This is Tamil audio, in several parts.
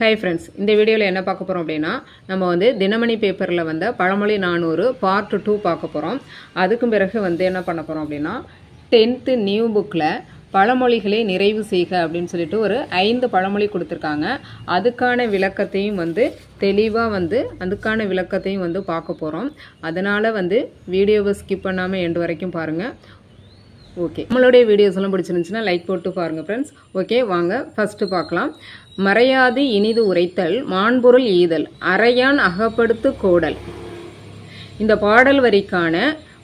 ஹாய் ஃப்ரெண்ட்ஸ் இந்த வீடியோவில் என்ன பார்க்க போகிறோம் அப்படின்னா நம்ம வந்து தினமணி பேப்பரில் வந்த பழமொழி நானூறு பார்ட் டூ பார்க்க போகிறோம் அதுக்கும் பிறகு வந்து என்ன பண்ண போகிறோம் அப்படின்னா டென்த்து நியூ புக்கில் பழமொழிகளை நிறைவு செய்க அப்படின்னு சொல்லிட்டு ஒரு ஐந்து பழமொழி கொடுத்துருக்காங்க. அதுக்கான விளக்கத்தையும் வந்து தெளிவாக வந்து அதுக்கான விளக்கத்தையும் வந்து பார்க்க போகிறோம் அதனால் வந்து வீடியோவை ஸ்கிப் பண்ணாமல் எண்டு வரைக்கும் பாருங்கள் ஓகே நம்மளுடைய வீடியோஸ் எல்லாம் பிடிச்சிருந்துச்சுன்னா லைக் போட்டு பாருங்கள் ஃப்ரெண்ட்ஸ் ஓகே வாங்க ஃபஸ்ட்டு பார்க்கலாம். மறையாது இனிது உரைத்தல் மாண்பொருள் ஈதல் அரையான் அகப்படுத்து கோடல். இந்த பாடல் வரிக்கான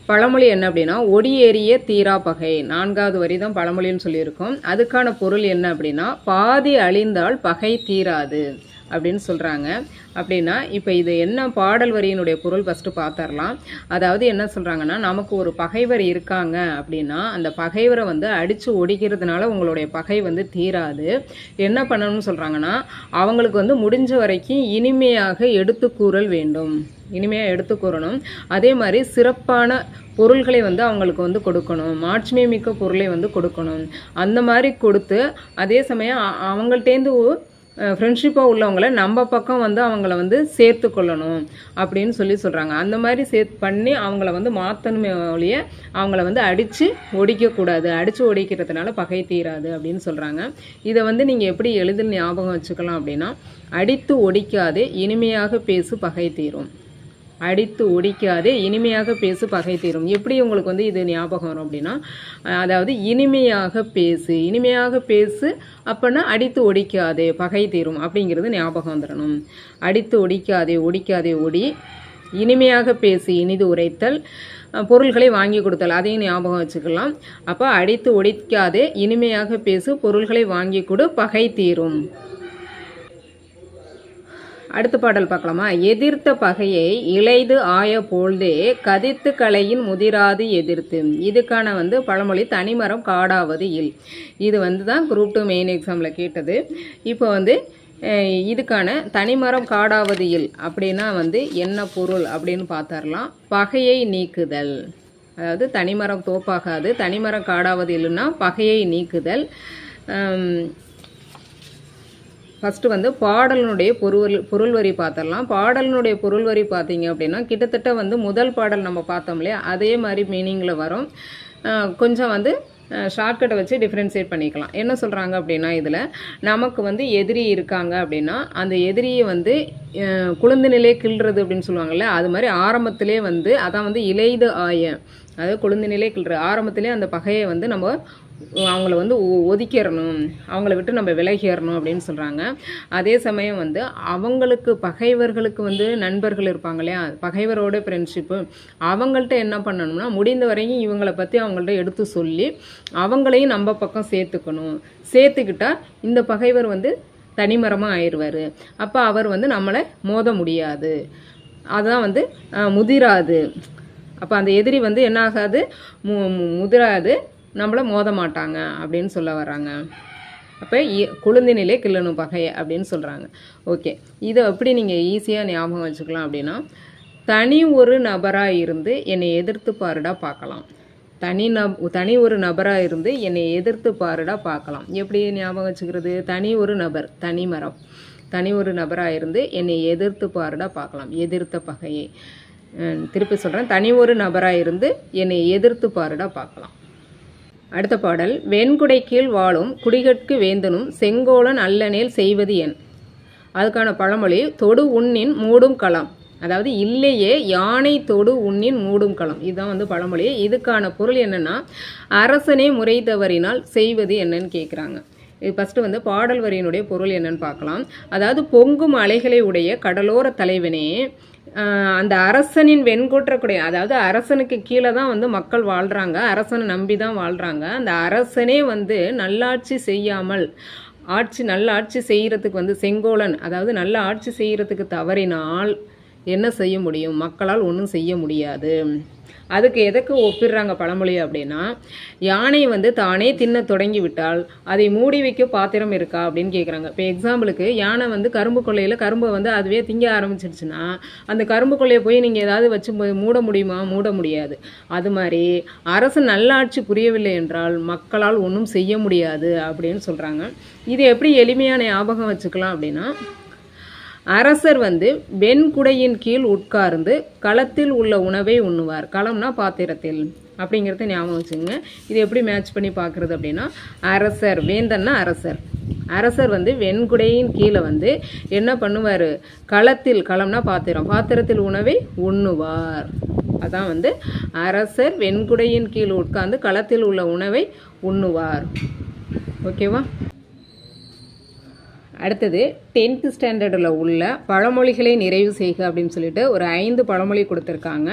பழமொழி என்ன அப்படின்னா ஒடியேறிய தீரா பகை. நான்காவது வரி தான் பழமொழின்னு சொல்லியிருக்கோம். அதுக்கான பொருள் என்ன அப்படின்னா பாதி அழிந்தால் பகை தீராது. அப்படின்னு சொல்கிறாங்க அப்படின்னா இப்போ இது என்ன பாடல் வரியினுடைய பொருள் ஃபஸ்ட்டு பார்த்துடலாம் அதாவது என்ன சொல்கிறாங்கன்னா நமக்கு ஒரு பகைவர் இருக்காங்க அப்படின்னா அந்த பகைவரை வந்து அடித்து ஒடிக்கிறதுனால உங்களுடைய பகை வந்து தீராது. என்ன பண்ணணும்னு சொல்கிறாங்கன்னா அவங்களுக்கு வந்து முடிஞ்ச வரைக்கும் இனிமையாக எடுத்து கூறல் வேண்டும். இனிமையாக எடுத்து கூறணும். அதே மாதிரி சிறப்பான பொருள்களை வந்து அவங்களுக்கு வந்து கொடுக்கணும். மாட்சிமை மிக்க பொருளை வந்து கொடுக்கணும். அந்த மாதிரி கொடுத்து அதே சமயம் அ- அவங்கள்ட்டேந்து ஃப்ரெண்ட்ஷிப்பாக உள்ளவங்கள நம்ம பக்கம் வந்து அவங்கள வந்து சேர்த்து கொள்ளணும் அப்படின்னு சொல்லி சொல்கிறாங்க அந்த மாதிரி சேர்த்து பண்ணி அவங்கள வந்து மாற்றணுமே ஒழிய அவங்கள வந்து அடித்து ஒடிக்கக்கூடாது. அடித்து ஒடிக்கிறதுனால பகை தீராது அப்படின்னு சொல்கிறாங்க இதை வந்து நீங்கள் எப்படி எளிதில் ஞாபகம் வச்சுக்கலாம் அப்படின்னா அடித்து ஒடிக்காதே இனிமையாக பேசு பகை தீரும். அடித்து ஒடிக்காதே இனிமையாக பேசு பகை தீரும். எப்படி உங்களுக்கு வந்து இது ஞாபகம் வரும் அப்படின்னா அதாவது இனிமையாக பேசு இனிமையாக பேசு அப்படின்னா அடித்து ஒடிக்காதே பகை தீரும் அப்படிங்கிறது ஞாபகம் வந்துடணும் அடித்து ஒடிக்காதே ஒடிக்காதே ஒடி இனிமையாக பேசு இனிது உரைத்தல் பொருள்களை வாங்கி கொடுத்தல் அதையும் ஞாபகம் வச்சுக்கலாம். அப்போ அடித்து ஒடிக்காதே இனிமையாக பேசு பொருள்களை வாங்கி கொடு பகை தீரும். அடுத்த பாடல் பார்க்கலாமா? எதிர்த்த பகையை இளைது ஆய போல்தே கதித்து கலையின் முதிராது எதிர்த்து. இதுக்கான வந்து பழமொழி தனிமரம் காடாவது இல். இது வந்து தான் குரூப் டூ மெயின் எக்ஸாமில் கேட்டது. இப்போ வந்து இதுக்கான தனிமரம் காடாவது இல் அப்படின்னா வந்து என்ன பொருள் அப்படின்னு பார்த்தரலாம். பகையை நீக்குதல். அதாவது தனிமரம் தோப்பாகாது. தனிமரம் காடாவது இல்லைன்னா பகையை நீக்குதல். ஃபஸ்ட்டு வந்து பாடலினுடைய பொருள் பொருள் வரி பார்த்துடலாம் பாடலினுடைய பொருள் வரி பார்த்தீங்க அப்படின்னா கிட்டத்தட்ட வந்து முதல் பாடல் நம்ம பார்த்தோம் இல்லையா? அதே மாதிரி மீனிங்கில் வரும். கொஞ்சம் வந்து ஷார்ட்கட்டை வச்சு டிஃப்ரென்ஷியேட் பண்ணிக்கலாம். என்ன சொல்கிறாங்க அப்படின்னா இதில் நமக்கு வந்து எதிரி இருக்காங்க அப்படின்னா அந்த எதிரியை வந்து குழந்தை நிலையே கிள்றது அப்படின்னு சொல்லுவாங்கல்ல அது மாதிரி ஆரம்பத்திலே வந்து அதான் வந்து இலைது ஆய அதாவது கொழுந்து நிலை கிளறு ஆரம்பத்திலே அந்த பகையை வந்து நம்ம அவங்கள வந்து ஒ- ஒதுக்கிடணும். அவங்கள விட்டு நம்ம விலகிடணும் அப்படின்னு சொல்கிறாங்க அதே சமயம் வந்து அவங்களுக்கு பகைவர்களுக்கு வந்து நண்பர்கள் இருப்பாங்க இல்லையா? பகைவரோட ஃப்ரெண்ட்ஷிப்பு அவங்கள்ட்ட என்ன பண்ணணும்னா முடிந்த வரைக்கும் இவங்கள பற்றி அவங்கள்ட்ட எடுத்து சொல்லி அவங்களையும் நம்ம பக்கம் சேர்த்துக்கணும். சேர்த்துக்கிட்டால் இந்த பகைவர் வந்து தனிமரமாக ஆயிடுவார். அப்போ அவர் வந்து நம்மளை மோத முடியாது. அதான் வந்து முதிராது. அப்போ அந்த எதிரி வந்து என்ன ஆகாது மு முதிராது. நம்மளை மோத மாட்டாங்க அப்படின்னு சொல்ல வர்றாங்க. அப்போ குளுந்தினிலே கிள்ளணும் பகையை அப்படின்னு சொல்கிறாங்க ஓகே. இதை எப்படி நீங்கள் ஈஸியாக ஞாபகம் வச்சுக்கலாம் அப்படின்னா தனி ஒரு நபராக இருந்து என்னை எதிர்த்து பாருடா பார்க்கலாம். தனி நப் தனி ஒரு நபராக இருந்து என்னை எதிர்த்து பாருடா பார்க்கலாம். எப்படி ஞாபகம் வச்சுக்கிறது? தனி ஒரு நபர் தனி மரம். தனி ஒரு நபராக இருந்து என்னை எதிர்த்து பாருடா பார்க்கலாம். எதிர்த்த பகையை. திருப்பி சொல்கிறேன் தனி ஒரு நபராக இருந்து என்னை எதிர்த்து பாருடா பார்க்கலாம். அடுத்த பாடல். வெண்குடை கீழ் வாழும் குடிகட்கு வேந்தனும் செங்கோலன் அல்லனேல் செய்வது என். அதுக்கான பழமொழி தொடு உண்ணின் மூடும் களம். அதாவது இல்லையே யானை தொடு உண்ணின் மூடும் களம். இதுதான் வந்து பழமொழி. இதுக்கான பொருள் என்னன்னா அரசனே முறை தவறினால் செய்வது என்னன்னு கேட்குறாங்க ஃபஸ்ட்டு வந்து பாடல் வரியினுடைய பொருள் என்னன்னு பார்க்கலாம். அதாவது பொங்கும் அலைகளை உடைய கடலோர தலைவனே அந்த அரசனின் வெண்கூற்றக்கூடிய அதாவது அரசனுக்கு கீழே தான் வந்து மக்கள் வாழ்கிறாங்க அரசனை நம்பி தான் வாழ்கிறாங்க அந்த அரசனே வந்து நல்லாட்சி செய்யாமல் ஆட்சி நல்ல ஆட்சி செய்கிறதுக்கு வந்து செங்கோலன் அதாவது நல்ல ஆட்சி செய்கிறதுக்கு தவறினால் என்ன செய்ய முடியும்? மக்களால் ஒன்றும் செய்ய முடியாது. அதுக்கு எதுக்கு ஒப்பிடுறாங்க பழமொழி அப்படின்னா யானை வந்து தானே தின்ன தொடங்கி விட்டால் அதை மூடி வைக்க பாத்திரம் இருக்கா அப்படின்னு கேட்குறாங்க இப்போ எக்ஸாம்பிளுக்கு யானை வந்து கரும்பு கொள்ளையில் கரும்பை வந்து அதுவே திங்க ஆரம்பிச்சிடுச்சுன்னா அந்த கரும்பு கொள்ளையை போய் நீங்கள் ஏதாவது வச்சு மூட முடியுமா? மூட முடியாது. அது மாதிரி அரசு நல்லாட்சி புரியவில்லை என்றால் மக்களால் ஒன்றும் செய்ய முடியாது அப்படின்னு சொல்கிறாங்க இது எப்படி எளிமையான ஞாபகம் வச்சுக்கலாம் அப்படின்னா அரசர் வந்து வெண்குடையின் கீழ் உட்கார்ந்து களத்தில் உள்ள உணவை உண்ணுவார். களம்னா பாத்திரத்தில் அப்படிங்கிறத ஞாபகம் வச்சுங்க இது எப்படி மேட்ச் பண்ணி பார்க்குறது அப்படின்னா அரசர் வேந்தன்னா அரசர். அரசர் வந்து வெண்குடையின் கீழே வந்து என்ன பண்ணுவார்? களத்தில் களம்னா பாத்திரம். பாத்திரத்தில் உணவை உண்ணுவார். அதான் வந்து அரசர் வெண்குடையின் கீழ் உட்கார்ந்து களத்தில் உள்ள உணவை உண்ணுவார். ஓகேவா? அடுத்தது டென்த்து ஸ்டாண்டர்டில் உள்ள பழமொழிகளை நிறைவு செய்க அப்படின்னு சொல்லிட்டு ஒரு ஐந்து பழமொழி கொடுத்துருக்காங்க.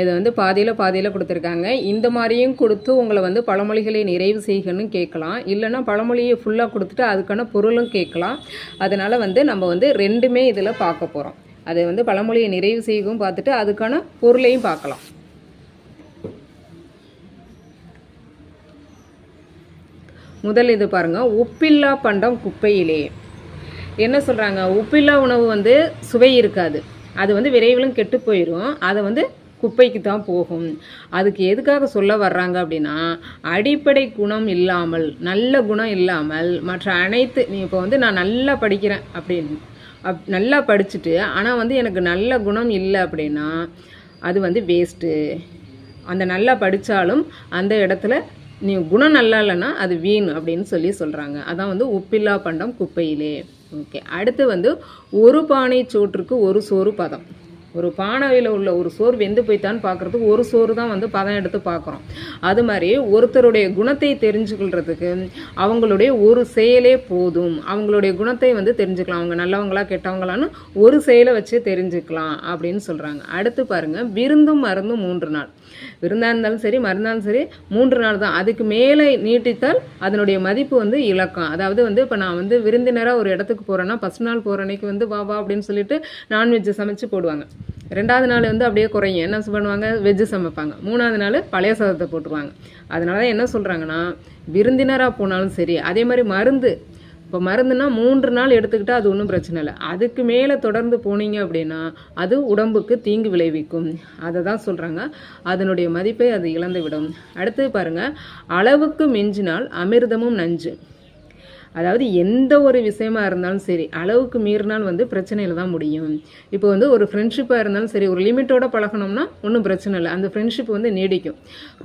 இது வந்து பாதியில் பாதியில் கொடுத்துருக்காங்க. இந்த மாதிரியும் கொடுத்து உங்களை வந்து பழமொழிகளை நிறைவு செய்கன்னு கேட்கலாம். இல்லைன்னா பழமொழியை ஃபுல்லாக கொடுத்துட்டு அதுக்கான பொருளும் கேட்கலாம். அதனால் வந்து நம்ம வந்து ரெண்டுமே இதில் பார்க்க போகிறோம் அது வந்து பழமொழியை நிறைவு செய்கவும் பார்த்துட்டு அதுக்கான பொருளையும் பார்க்கலாம். முதல் இது பாருங்க உப்பில்லா பண்டம் குப்பையிலே. என்ன சொல்கிறாங்க உப்பில்லா உணவு வந்து சுவை இருக்காது. அது வந்து விரைவிலும் கெட்டு போயிடும் அதை வந்து குப்பைக்கு தான் போகும். அதுக்கு எதுக்காக சொல்ல வர்றாங்க அப்படின்னா அடிப்படை குணம் இல்லாமல் நல்ல குணம் இல்லாமல் மற்ற அனைத்து நீ இப்போ வந்து நான் நல்லா படிக்கிறேன் அப்படின்னு அப் நல்லா படிச்சுட்டு ஆனால் வந்து எனக்கு நல்ல குணம் இல்லை அப்படின்னா அது வந்து வேஸ்ட்டு அந்த நல்லா படித்தாலும் அந்த இடத்துல நீ குணம் நல்லா இல்லைன்னா அது வீண் அப்படின்னு சொல்லி சொல்கிறாங்க அதான் வந்து உப்பில்லா பண்டம் குப்பையிலே. ஓகே அடுத்து வந்து ஒரு பானை சோற்றுக்கு ஒரு சோறு பதம். ஒரு பானையில் உள்ள ஒரு சோறு வெந்து போய்த்தான்னு பார்க்குறதுக்கு ஒரு சோறு தான் வந்து பதம் எடுத்து பார்க்குறோம் அது மாதிரி ஒருத்தருடைய குணத்தை தெரிஞ்சுக்கொள்றதுக்கு அவங்களுடைய ஒரு செயலே போதும். அவங்களுடைய குணத்தை வந்து தெரிஞ்சுக்கலாம். அவங்க நல்லவங்களா கெட்டவங்களான்னு ஒரு செயலை வச்சு தெரிஞ்சுக்கலாம் அப்படின்னு சொல்கிறாங்க அடுத்து பாருங்கள் விருந்தும் மருந்தும் மூன்று நாள். விருந்தாக இருந்தாலும் சரி மருந்தாலும் சரி மூன்று நாள் தான். அதுக்கு மேலே நீட்டித்தால் அதனுடைய மதிப்பு வந்து இலக்கம். அதாவது வந்து இப்போ நான் வந்து விருந்தினராக ஒரு இடத்துக்கு போகிறேன்னா ஃபஸ்ட் நாள் போகிற அன்னைக்கு வந்து வா வா அப்படின்னு சொல்லிட்டு நான்வெஜ்ஜை சமைச்சு போடுவாங்க. ரெண்டாவது நாள் வந்து அப்படியே குறையும். என்ன பண்ணுவாங்க? வெஜ்ஜு சமைப்பாங்க. மூணாவது நாள் பழைய சாதத்தை போட்டுருவாங்க. அதனால தான் என்ன சொல்கிறாங்கன்னா விருந்தினராக போனாலும் சரி அதே மாதிரி மருந்து இப்போ மருந்துனா மூன்று நாள் எடுத்துக்கிட்டால் அது ஒன்றும் பிரச்சனை இல்லை. அதுக்கு மேலே தொடர்ந்து போனீங்க அப்படின்னா அது உடம்புக்கு தீங்கு விளைவிக்கும். அதை தான் சொல்கிறாங்க அதனுடைய மதிப்பை அது இழந்து விடும் அடுத்து பாருங்கள் அளவுக்கு மிஞ்சினால் அமிர்தமும் நஞ்சு. அதாவது எந்த ஒரு விஷயமா இருந்தாலும் சரி அளவுக்கு மீறினால் வந்து பிரச்சனையில் தான் முடியும். இப்போ வந்து ஒரு ஃப்ரெண்ட்ஷிப்பாக இருந்தாலும் சரி ஒரு லிமிட்டோட பழகணும்னா ஒன்றும் பிரச்சனை இல்லை. அந்த ஃப்ரெண்ட்ஷிப் வந்து நீடிக்கும்.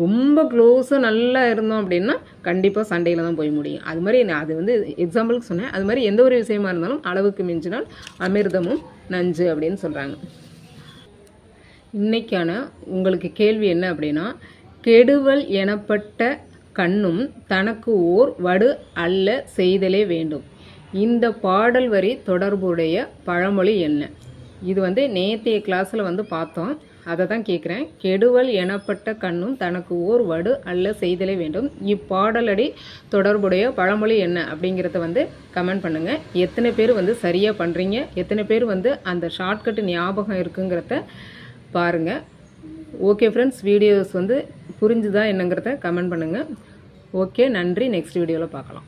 ரொம்ப க்ளோஸாக நல்லா இருந்தோம் அப்படின்னா கண்டிப்பாக சண்டையில் தான் போய் முடியும். அது மாதிரி நான் அது வந்து எக்ஸாம்பிளுக்கு சொன்னேன். அது மாதிரி எந்த ஒரு விஷயமா இருந்தாலும் அளவுக்கு மிஞ்சினால் அமிர்தமும் நஞ்சு அப்படின்னு சொல்கிறாங்க இன்னைக்கான உங்களுக்கு கேள்வி என்ன அப்படின்னா கெடுவல் எனப்பட்ட கண்ணும் தனக்கு ஓர் வடு அல்ல செய்தலே வேண்டும். இந்த பாடல் வரி தொடர்புடைய பழமொழி என்ன? இது வந்து நேத்திய கிளாஸில் வந்து பார்த்தோம். அதை தான் கேட்குறேன் கெடுவல் எனப்பட்ட கண்ணும் தனக்கு ஓர் வடு அல்ல செய்தலே வேண்டும். இப்பாடலடி தொடர்புடைய பழமொழி என்ன அப்படிங்கிறத வந்து கமெண்ட் பண்ணுங்கள் எத்தனை பேர் வந்து சரியாக பண்ணுறீங்க எத்தனை பேர் வந்து அந்த ஷார்ட்கட் ஞாபகம் இருக்குங்கிறத பாருங்கள் ஓகே ஃப்ரெண்ட்ஸ் வீடியோஸ் வந்து புரிஞ்சுதா என்னங்கிறத கமெண்ட் பண்ணுங்கள் ஓகே நன்றி. நெக்ஸ்ட் வீடியோவில் பார்க்கலாம்.